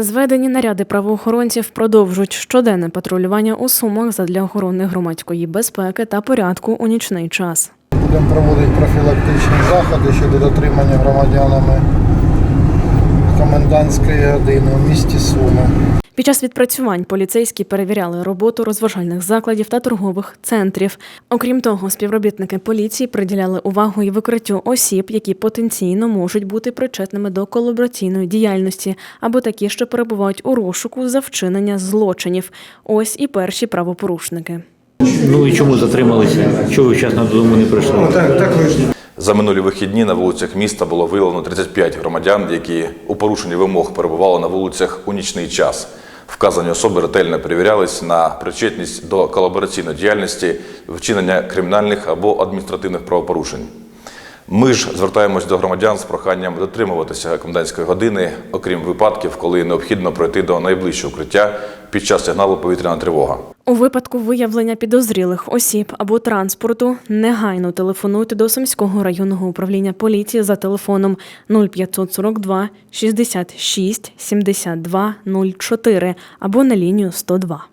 Зведені наряди правоохоронців продовжують щоденне патрулювання у сумах задля охорони громадської безпеки та порядку у нічний час. Будемо проводити профілактичні заходи щодо дотримання громадянами комендантської години у місті Суми. Під час відпрацювань поліцейські перевіряли роботу розважальних закладів та торгових центрів. Окрім того, співробітники поліції приділяли увагу і викриттю осіб, які потенційно можуть бути причетними до колабораційної діяльності або такі, що перебувають у розшуку за вчинення злочинів. Ось і перші правопорушники. Ну і чому затрималися? Чого ви вчасно додому не прийшли? За минулі вихідні на вулицях міста було виявлено 35 громадян, які у порушенні вимог перебували на вулицях у нічний час. Вказані особи ретельно перевірялись на причетність до колабораційної діяльності, вчинення кримінальних або адміністративних правопорушень. Ми ж звертаємось до громадян з проханням дотримуватися комендантської години, окрім випадків, коли необхідно пройти до найближчого укриття під час сигналу повітряна тривога. У випадку виявлення підозрілих осіб або транспорту негайно телефонуйте до Сумського районного управління поліції за телефоном 0542 66 72 04 або на лінію 102.